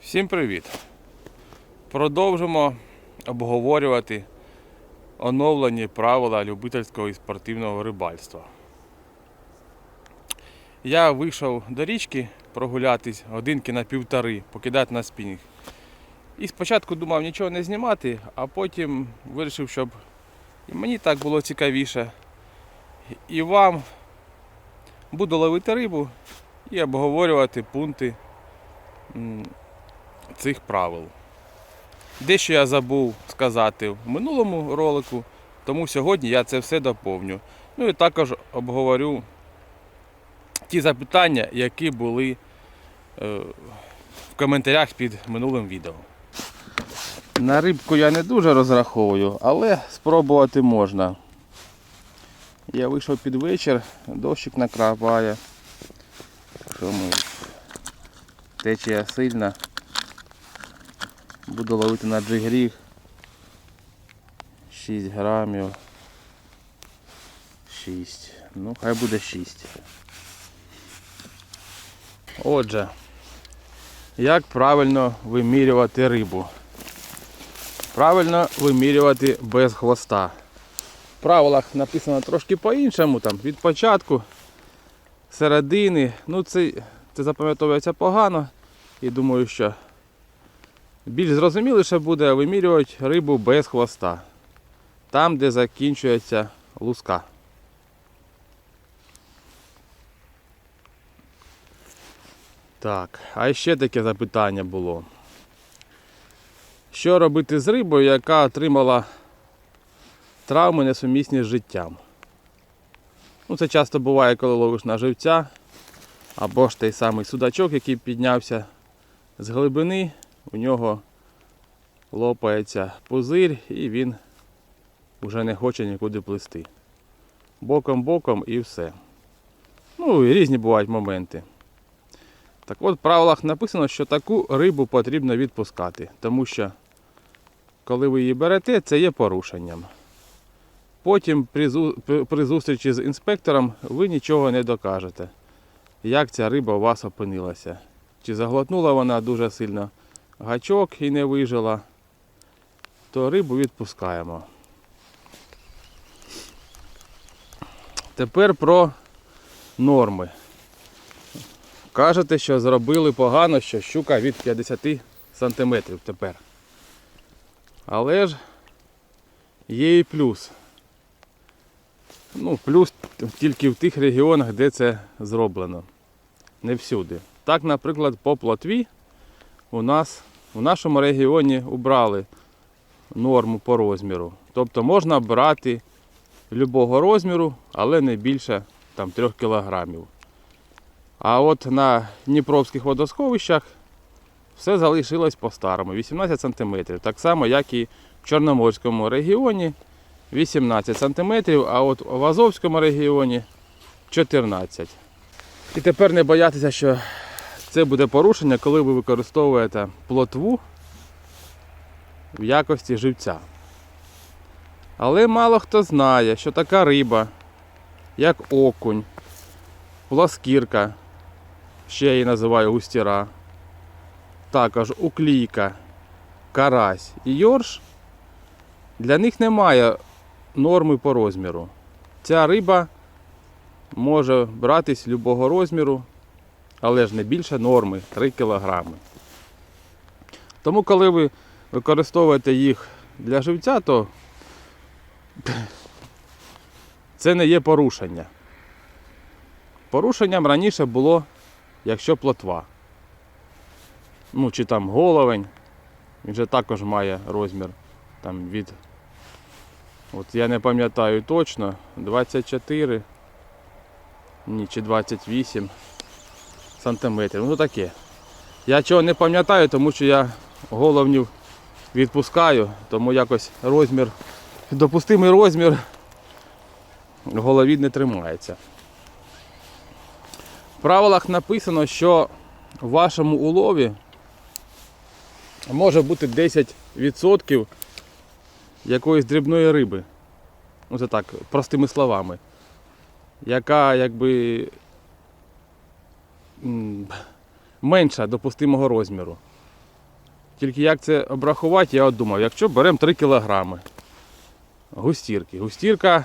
Всім привіт! Продовжимо обговорювати оновлені правила любительського і спортивного рибальства. Я вийшов до річки прогулятись годинки на півтори, покидати на спінінг. І спочатку думав нічого не знімати, а потім вирішив, щоб і мені так було цікавіше. І вам буду ловити рибу і обговорювати пункти цих правил. Дещо я забув сказати в минулому ролику, тому сьогодні я це все доповню. Ну і також обговорю ті запитання, які були е, в коментарях під минулим відео. На рибку я не дуже розраховую, але спробувати можна. Я вийшов під вечір, дощик накрапає. Що ми? Течія сильна. Буду ловити на джигріг. 6 грамів. 6. Ну, хай буде 6. Отже, як правильно вимірювати рибу? Правильно вимірювати без хвоста. В правилах написано трошки по-іншому, там від початку, середини. Ну це, це запам'ятовується погано. І думаю, що більш зрозуміліше буде вимірювати рибу без хвоста. Там, де закінчується луска. Так, а ще таке запитання було. Що робити з рибою, яка отримала травми несумісні з життям? Ну, це часто буває, коли ловиш на живця, або ж той самий судачок, який піднявся з глибини, у нього лопається пузир і він вже не хоче нікуди плисти. Боком-боком і все. Ну і різні бувають моменти. Так от в правилах написано, що таку рибу потрібно відпускати, тому що коли ви її берете, це є порушенням. Потім при, зу- при- при зустрічі з інспектором ви нічого не докажете, як ця риба у вас опинилася. Чи заглотнула вона дуже сильно гачок і не вижила, то рибу відпускаємо. Тепер про норми. Кажете, що зробили погано, що щука від 50 см тепер. Але ж є і плюс. Ну, плюс тільки в тих регіонах, де це зроблено. Не всюди. Так, наприклад, по плотві у нас в нашому регіоні убрали норму по розміру. Тобто можна брати любого розміру, але не більше там, 3 кілограмів. А от на Дніпровських водосховищах все залишилось по-старому 18 см. Так само, як і в Чорноморському регіоні 18 см, а от в Азовському регіоні 14 І тепер не боятися, що це буде порушення, коли ви використовуєте плотву в якості живця. Але мало хто знає, що така риба, як окунь, плоскірка, ще її називаю густіра, також уклійка, карась і йорш, для них немає норми по розміру. Ця риба може братись любого розміру, але ж не більше норми 3 кг. Тому, коли ви використовуєте їх для живця, то це не є порушення. Порушенням раніше було, якщо плотва. Ну, чи там головень, він же також має розмір там від. От я не пам'ятаю точно, 24 ні, чи 28 сантиметрів. Ну таке. Я чого не пам'ятаю, тому що я головнів відпускаю, тому якось розмір, допустимий розмір в голові не тримається. В правилах написано, що в вашому улові може бути 10% якоїсь дрібної риби. Ну це так, простими словами. Яка якби менша допустимого розміру. Тільки як це обрахувати, я от думав, якщо беремо 3 кілограми густірки. Густірка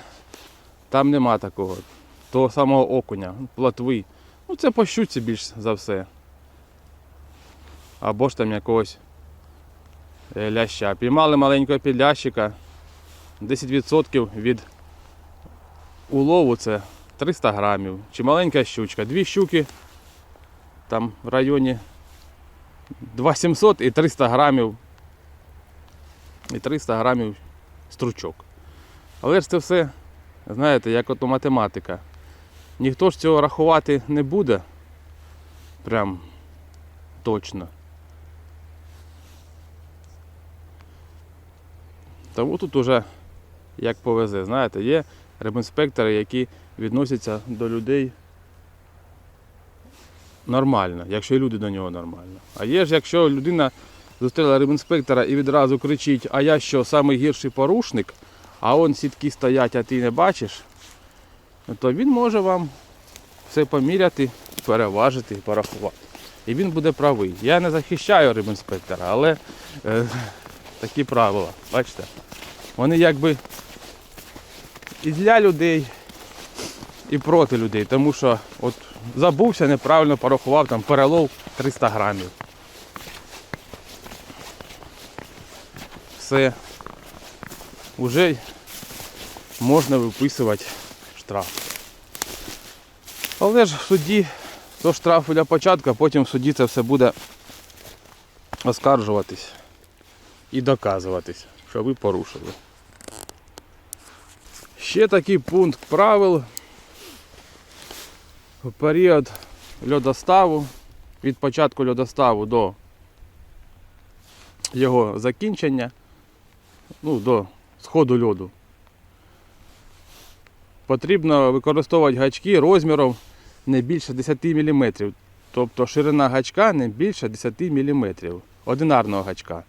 там нема такого. Того самого окуня, плотви. Ну це по щуці більш за все. Або ж там якогось е, ляща. Піймали маленького підлящика. 10% від улову це 300 грамів. Чи маленька щучка. Дві щуки там в районі 2700 і 300 грамів. І 300 грамів стручок. Але ж це все, знаєте, як ото математика. Ніхто ж цього рахувати не буде. Прям точно. Тому тут уже як повезе. Знаєте, є рибінспектори, які відносяться до людей нормально, якщо і люди до нього нормально. А є ж, якщо людина зустріла рибінспектора і відразу кричить, а я що, самий гірший порушник, а он сітки стоять, а ти не бачиш, то він може вам все поміряти, переважити порахувати. І він буде правий. Я не захищаю рибінспектора, але е, такі правила, бачите? Вони якби і для людей, і проти людей, тому що от забувся, неправильно порахував, там перелов 300 грамів. Все. Уже можна виписувати штраф. Але ж в суді то штраф для початку, а потім в суді це все буде оскаржуватись і доказуватись, що ви порушили. Ще такий пункт правил в період льодоставу, від початку льодоставу до його закінчення, ну, до сходу льоду. Потрібно використовувати гачки розміром не більше 10 мм. Тобто ширина гачка не більше 10 мм. Одинарного гачка.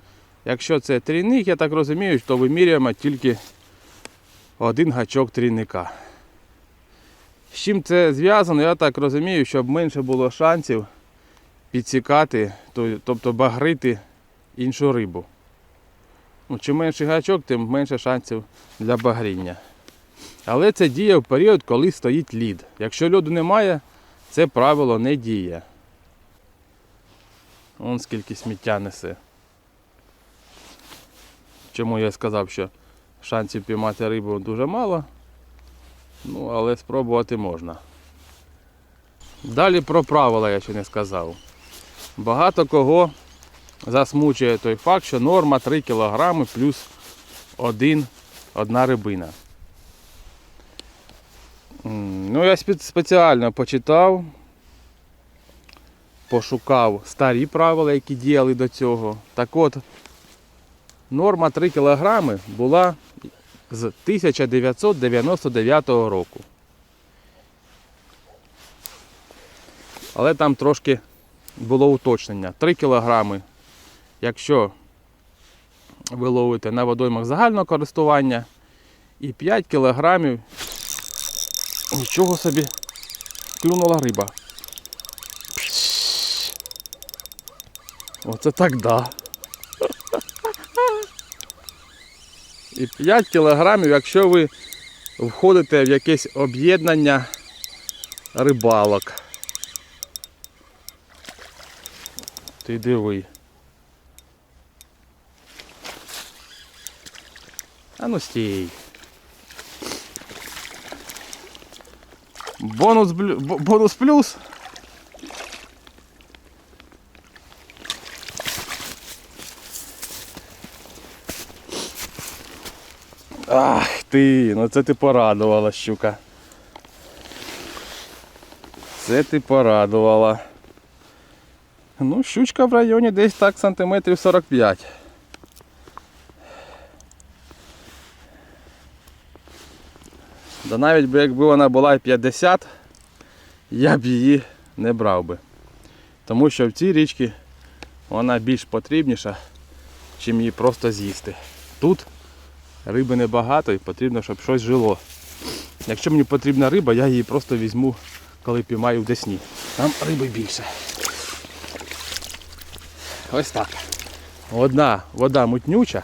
Якщо це трійник, я так розумію, то вимірюємо тільки один гачок трійника. Чим це зв'язано, я так розумію, щоб менше було шансів підсікати, тобто багрити іншу рибу. Ну, чим менший гачок, тим менше шансів для багріння. Але це діє в період, коли стоїть лід. Якщо льоду немає, це правило не діє. Вон скільки сміття несе. Чому я сказав, що шансів піймати рибу дуже мало. Ну, але спробувати можна. Далі про правила я ще не сказав. Багато кого засмучує той факт, що норма 3 кг плюс один, одна рибина. Ну, я спеціально почитав, пошукав старі правила, які діяли до цього. Так от, норма 3 кг була з 1999 року. Але там трошки було уточнення. 3 кг, якщо ви ловите на водоймах загального користування, і 5 кг нічого собі клюнула риба. Оце так да. І 5 кілограмів, якщо ви входите в якесь об'єднання рибалок. Ти диви. А ну стій. Бонус, бонус плюс. Ах ти, ну це ти порадувала, щука. Це ти порадувала. Ну, щучка в районі десь так сантиметрів 45. Да навіть би якби вона була і 50, я б її не брав би. Тому що в цій річці вона більш потрібніша, чим її просто з'їсти. Тут риби небагато і потрібно, щоб щось жило. Якщо мені потрібна риба, я її просто візьму, коли піймаю в десні. Там риби більше. Ось так. Одна вода мутнюча,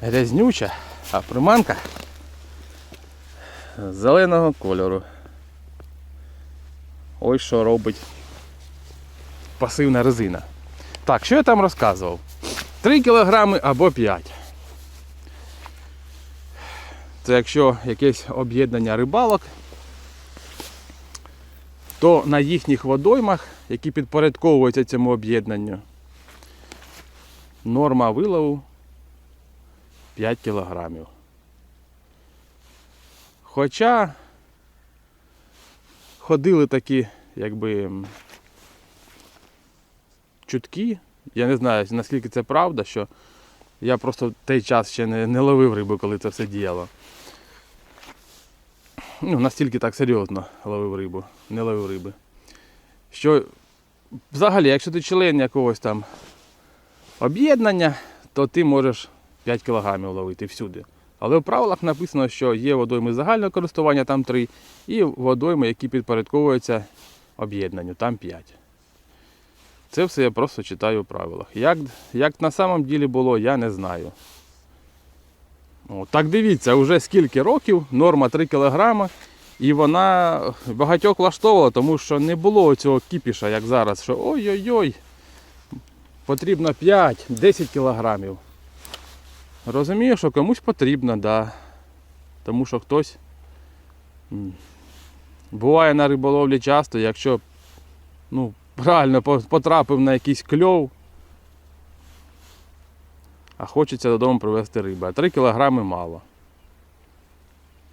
грязнюча, а приманка зеленого кольору. Ось що робить пасивна резина. Так, що я там розказував? 3 кілограми або 5. Це якщо якесь об'єднання рибалок, то на їхніх водоймах, які підпорядковуються цьому об'єднанню, норма вилову 5 кілограмів. Хоча ходили такі, якби чутки, я не знаю наскільки це правда, що я просто в той час ще не, не ловив рибу, коли це все діяло. Ну, настільки так серйозно ловив рибу, не ловив риби. Що взагалі, якщо ти член якогось там об'єднання, то ти можеш 5 кілограмів ловити всюди. Але в правилах написано, що є водойми загального користування, там 3, і водойми, які підпорядковуються об'єднанню, там 5. Це все я просто читаю в правилах. Як, як на самом ділі було, я не знаю. О, так дивіться, вже скільки років, норма 3 кг, і вона багатьох влаштовувала, тому що не було цього кіпіша, як зараз, що ой-ой-ой, потрібно 5-10 кілограмів. Розумію, що комусь потрібно, да. Тому що хтось буває на риболовлі часто, якщо ну, правильно потрапив на якийсь кльов, а хочеться додому привезти риби. А 3 кілограми мало.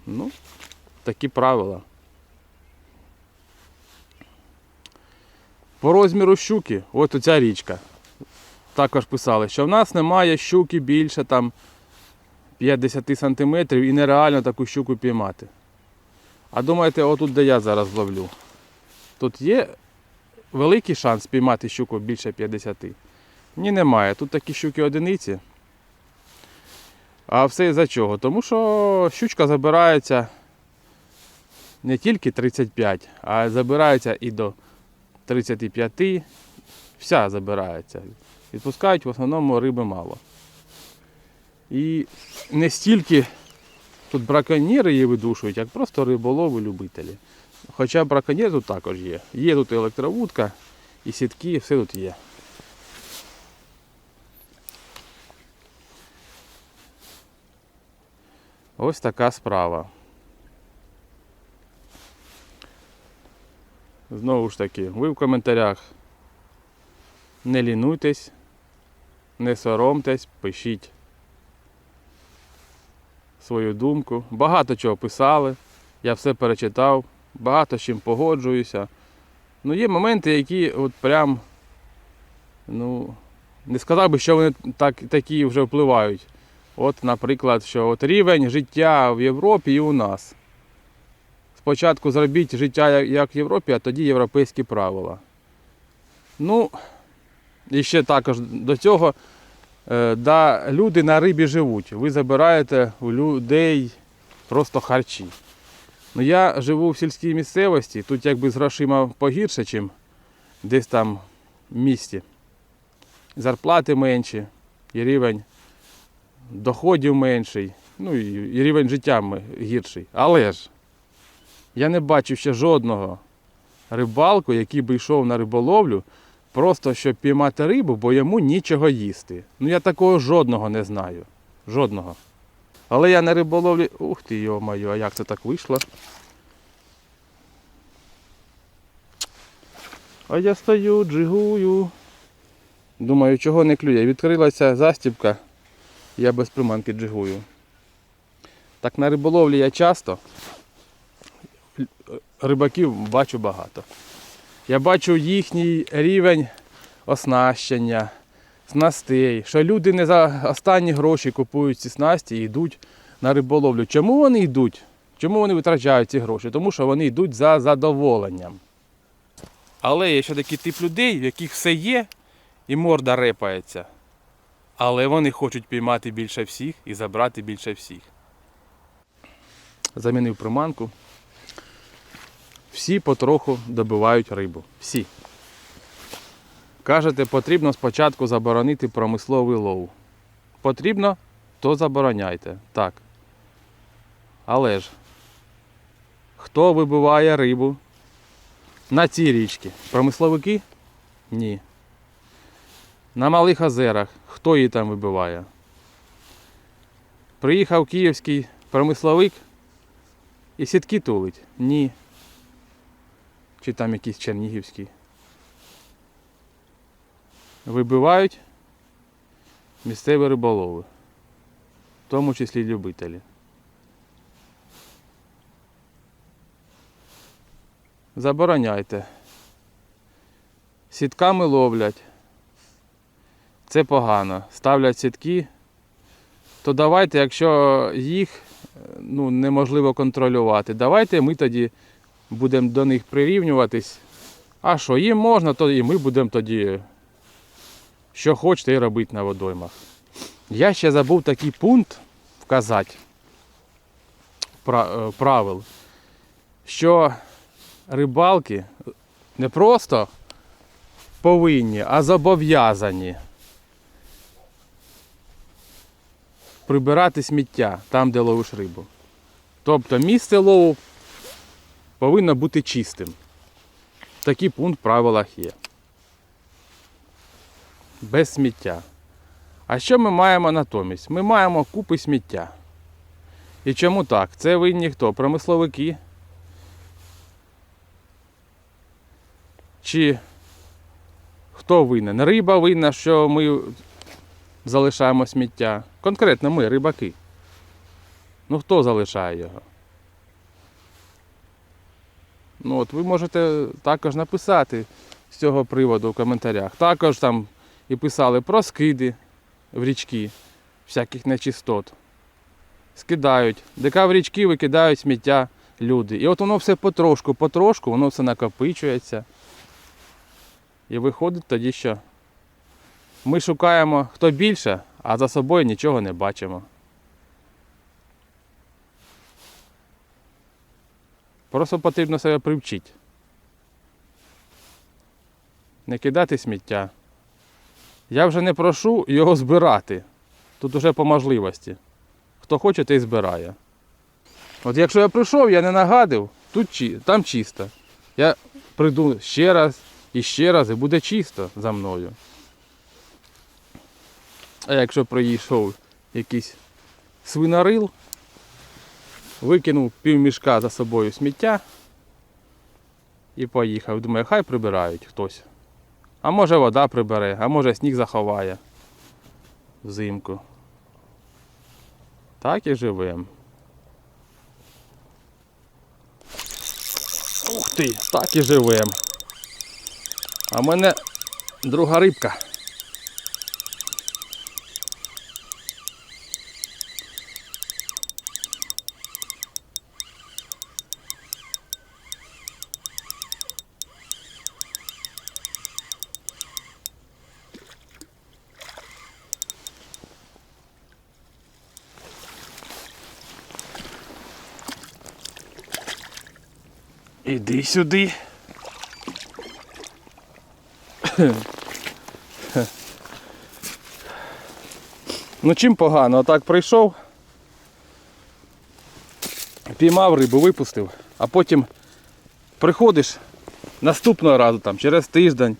Ну, такі правила. По розміру щуки, от оця річка. Також писали, що в нас немає щуки більше там 50 сантиметрів і нереально таку щуку піймати. А думаєте, отут де я зараз ловлю? Тут є великий шанс піймати щуку більше 50. Ні, немає. Тут такі щуки одиниці. А все за чого? Тому що щучка забирається не тільки 35, а забирається і до 35. Вся забирається. Відпускають в основному риби мало. І не стільки тут браконьєри її видушують, як просто риболови любителі. Хоча браконьєр тут також є. Є тут електровудка, і сітки, все тут є. Ось така справа. Знову ж таки, ви в коментарях не лінуйтесь, не соромтесь, пишіть свою думку. Багато чого писали, я все перечитав, багато з чим погоджуюся. Ну, є моменти, які от прям, ну, не сказав би, що вони так, такі вже впливають. От, наприклад, що от рівень життя в Європі і у нас. Спочатку зробіть життя як- в Європі, а тоді європейські правила. Ну, і ще також до цього, е, да, люди на рибі живуть. Ви забираєте у людей просто харчі. Ну, я живу в сільській місцевості, тут якби з грошима погірше, ніж десь там в місті. Зарплати менші, і рівень доходів менший, ну і, рівень життя гірший. Але ж я не бачив ще жодного рибалку, який би йшов на риболовлю, просто щоб піймати рибу, бо йому нічого їсти. Ну я такого жодного не знаю. Жодного. Але я на риболовлі. Ух ти йо-моє, а як це так вийшло? А я стою, джигую. Думаю, чого не клює. Відкрилася застібка, я без приманки джигую. Так на риболовлі я часто рибаків бачу багато. Я бачу їхній рівень оснащення, снастей, що люди не за останні гроші купують ці снасті і йдуть на риболовлю. Чому вони йдуть? Чому вони витрачають ці гроші? Тому що вони йдуть за задоволенням. Але є ще такий тип людей, в яких все є і морда репається. Але вони хочуть піймати більше всіх і забрати більше всіх. Замінив приманку. Всі потроху добивають рибу. Всі. Кажете, потрібно спочатку заборонити промисловий лов. Потрібно, то забороняйте. Так. Але ж, хто вибиває рибу на цій річці? Промисловики? Ні. На малих озерах хто її там вибиває? Приїхав київський промисловик і сітки тулить? Ні. Чи там якийсь чернігівський. Вибивають місцеві риболови, в тому числі любителі. Забороняйте. Сітками ловлять. Це погано. Ставлять сітки. То давайте, якщо їх е, ну, неможливо контролювати, давайте ми тоді будемо до них прирівнюватись. А що, їм можна, то і ми будемо тоді що хочете і робити на водоймах. Я ще забув такий пункт вказати е, правил, що рибалки не просто повинні, а зобов'язані прибирати сміття там, де ловиш рибу. Тобто місце лову повинно бути чистим. Такий пункт в правилах є. Без сміття. А що ми маємо натомість? Ми маємо купи сміття. І чому так? Це винні хто? Промисловики? Чи хто винен? Риба винна, що ми залишаємо сміття. Конкретно ми, рибаки. Ну хто залишає його? Ну от ви можете також написати з цього приводу в коментарях. Також там і писали про скиди в річки всяких нечистот. Скидають. Дека в річки викидають сміття люди. І от воно все потрошку, потрошку, воно все накопичується. І виходить тоді, що ми шукаємо хто більше, а за собою нічого не бачимо. Просто потрібно себе привчити. Не кидати сміття. Я вже не прошу його збирати. Тут уже по можливості. Хто хоче, той збирає. От якщо я прийшов, я не нагадив, тут там чисто. Я прийду ще раз і ще раз, і буде чисто за мною. А якщо проїшов якийсь свинорил, викинув півмішка за собою сміття і поїхав. Думаю, хай прибирають хтось. А може вода прибере, а може сніг заховає взимку. Так і живем. Ух ти, так і живем. А в мене друга рибка. Іди сюди. Ну чим погано, отак прийшов, піймав рибу, випустив, а потім приходиш наступного разу, там, через тиждень,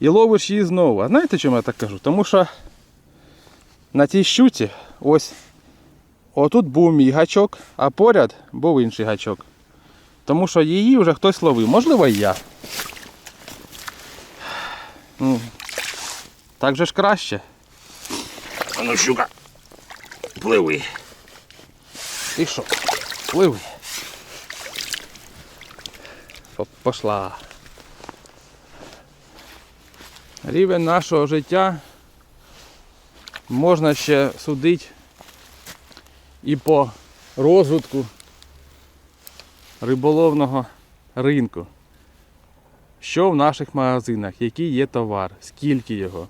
і ловиш її знову. А знаєте, чому я так кажу? Тому що на цій щуці ось отут був мій гачок, а поряд був інший гачок. Тому що її вже хтось ловив, можливо, і я. Ну, так же ж краще. А ну, щука, пливи. І що? Пливи. Пошла. Рівень нашого життя можна ще судити і по розвитку риболовного ринку. Що в наших магазинах, який є товар, скільки його,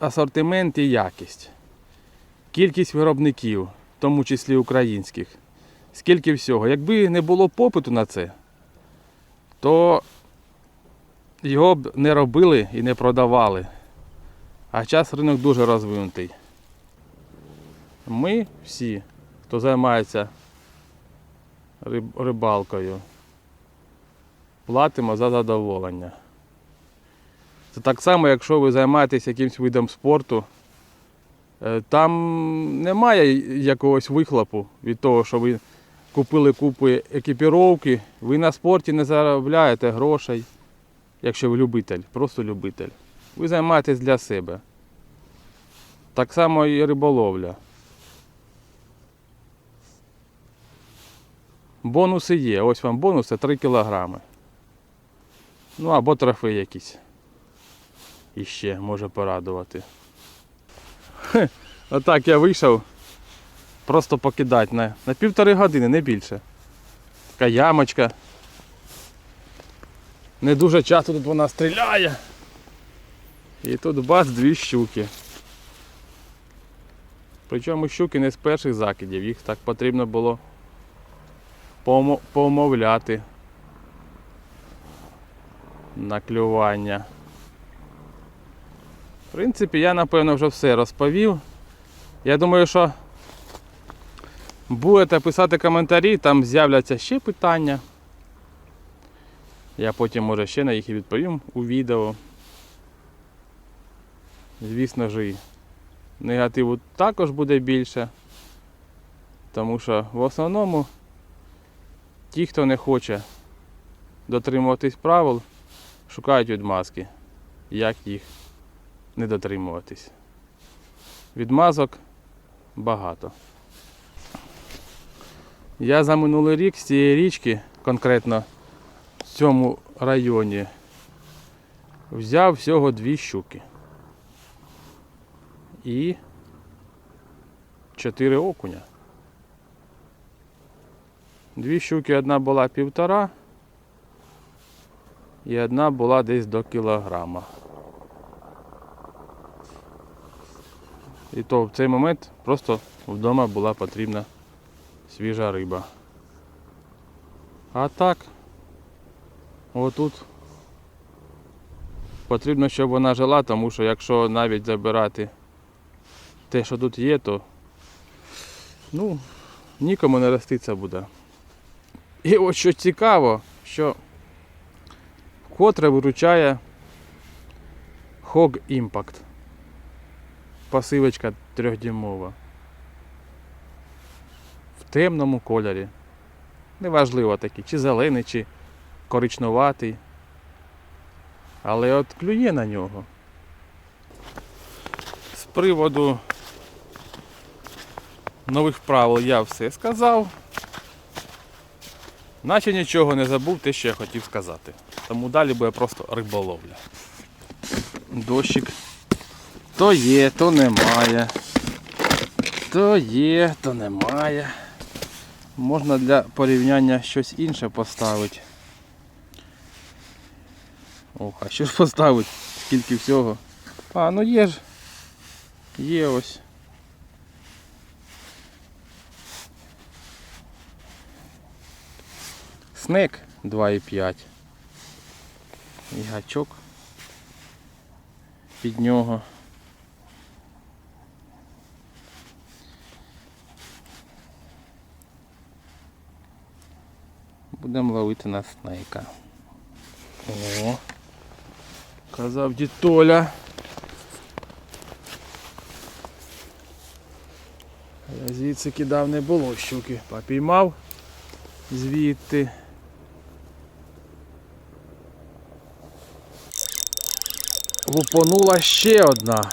асортимент і якість, кількість виробників, в тому числі українських, скільки всього. Якби не було попиту на це, то його б не робили і не продавали. А час ринок дуже розвинутий. Ми всі, хто займається рибалкою, платимо за задоволення. Це так само, якщо ви займаєтесь якимсь видом спорту, е, там немає якогось вихлопу від того, що ви купили купу екіпіровки, ви на спорті не заробляєте грошей, якщо ви любитель, просто любитель. Ви займаєтесь для себе. Так само і риболовля. Бонуси є. Ось вам бонуси 3 кілограми. Ну або трофей якийсь. Іще може порадувати. Хе, Отак я вийшов. Просто покидати на, на півтори години, не більше. Така ямочка. Не дуже часто тут вона стріляє. І тут бац дві щуки. Причому щуки не з перших закидів, їх так потрібно було помовляти на клювання. В принципі, я напевно вже все розповів. Я думаю, що будете писати коментарі, там з'являться ще питання. Я потім може ще на їх і відповім у відео. Звісно ж, і негативу також буде більше. Тому що в основному ті, хто не хоче дотримуватись правил, шукають відмазки, як їх не дотримуватись. Відмазок багато. Я за минулий рік з цієї річки, конкретно в цьому районі, взяв всього дві щуки. І чотири окуня. Дві щуки, одна була півтора, і одна була десь до кілограма. І то в цей момент просто вдома була потрібна свіжа риба. А так, отут потрібно, щоб вона жила, тому що якщо навіть забирати те, що тут є, то ну, нікому не роститься буде. І от що цікаво, що вкотре виручає Hog Impact. Пасивочка трьохдюймова. В темному кольорі. Неважливо такий, чи зелений, чи коричнуватий. Але от клює на нього. З приводу нових правил я все сказав. Наче нічого не забув те, що я хотів сказати. Тому далі буде просто риболовля. Дощик то є, то немає. То є, то немає. Можна для порівняння щось інше поставити. Ох, а що ж поставити? Скільки всього? А, ну є ж. Є ось. Снек 2,5. І гачок під нього. Будемо ловити на снейка. О, казав дід Толя. Я звідси кидав не було щуки. Попіймав звідти. Лупонула ще одна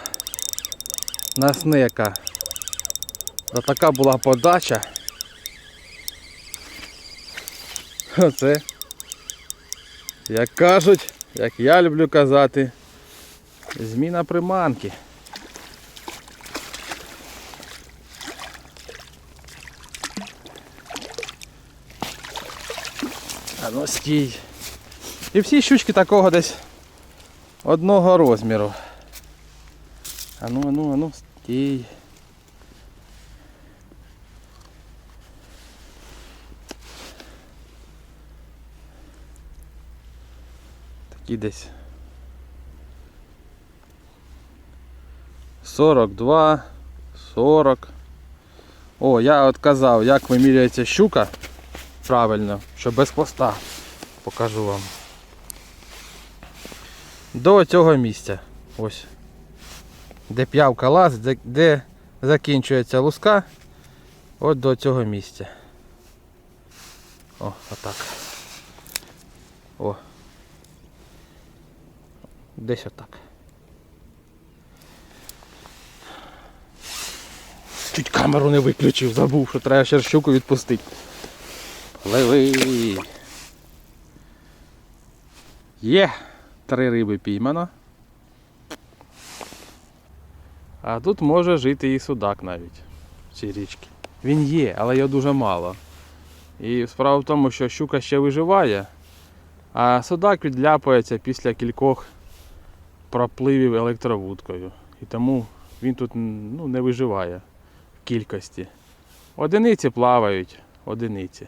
на снека. Та така була подача. Оце, як кажуть, як я люблю казати, зміна приманки. А ну стій. І всі щучки такого десь одного розміру. Ану, ану, ну, стій. Такі десь. 42, 40. О, я от казав, як вимірюється щука правильно, що без хвоста. Покажу вам. До цього місця. Ось. Де п'явка лазить, де, де закінчується луска. От до цього місця. О, отак. О. Десь отак. Чуть камеру не виключив, забув, що треба ще щуку відпустити. Пливи. Є! Три риби піймано. А тут може жити і судак навіть в цій річці. Він є, але його дуже мало. І справа в тому, що щука ще виживає, а судак відляпається після кількох пропливів електровудкою. І тому він тут ну, не виживає в кількості. Одиниці плавають, одиниці.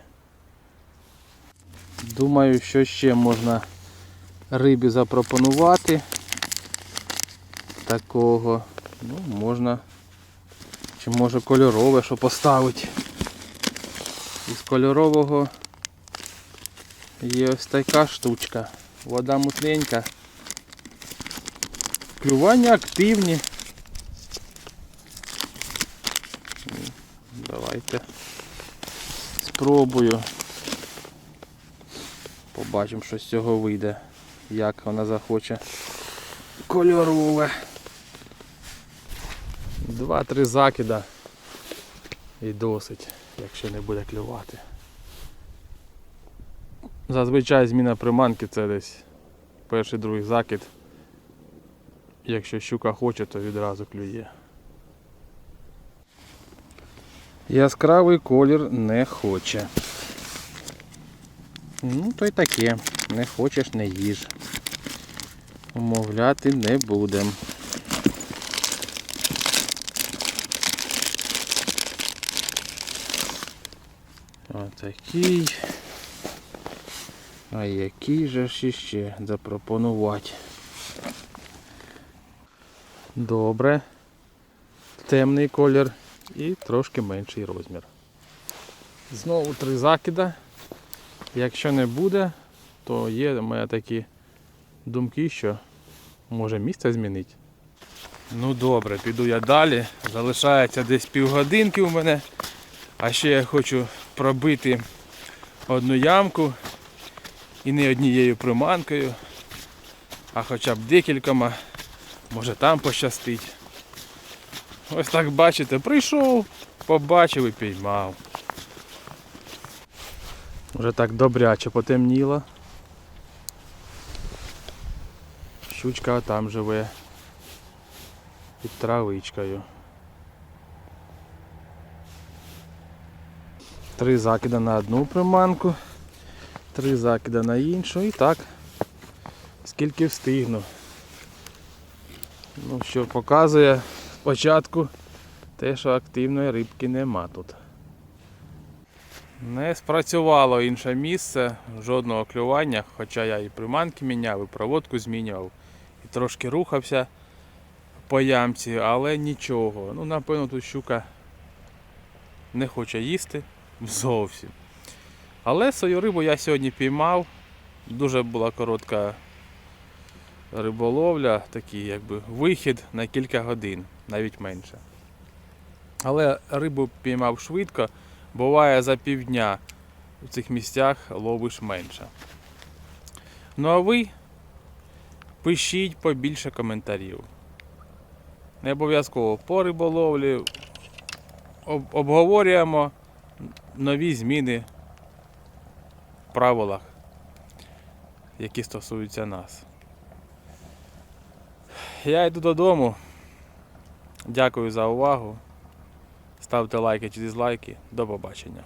Думаю, що ще можна рибі запропонувати. Такого. Ну, можна. Чи може кольорове, що поставити. Із кольорового є ось така штучка. Вода мутненька. Клювання активні. Давайте спробую. Побачимо, що з цього вийде. Як вона захоче. Кольорове. Два-три закида. І досить, якщо не буде клювати. Зазвичай зміна приманки це десь перший другий закид. Якщо щука хоче, то відразу клює. Яскравий колір не хоче. Ну, то й таке. Не хочеш, не їж. Умовляти не будем. Отакий. А який же ж іще запропонувати? Добре. Темний колір і трошки менший розмір. Знову три закида. Якщо не буде, то є у мене такі думки, що може місце змінити. Ну добре, піду я далі. Залишається десь півгодинки у мене. А ще я хочу пробити одну ямку і не однією приманкою, а хоча б декількома. Може там пощастить. Ось так бачите, прийшов, побачив і піймав. Вже так добряче потемніло. Щучка там живе під травичкою. Три закида на одну приманку, три закида на іншу і так, скільки встигну. Ну, що показує спочатку те, що активної рибки нема тут. Не спрацювало інше місце, жодного клювання, хоча я і приманки міняв, і проводку змінював, трошки рухався по ямці, але нічого. Ну, напевно, тут щука не хоче їсти зовсім. Але свою рибу я сьогодні піймав. Дуже була коротка риболовля, такий якби вихід на кілька годин, навіть менше. Але рибу піймав швидко, буває за півдня в цих місцях ловиш менше. Ну а ви пишіть побільше коментарів. Не обов'язково по риболовлі об- обговорюємо нові зміни в правилах, які стосуються нас. Я йду додому. Дякую за увагу. Ставте лайки чи дизлайки. До побачення.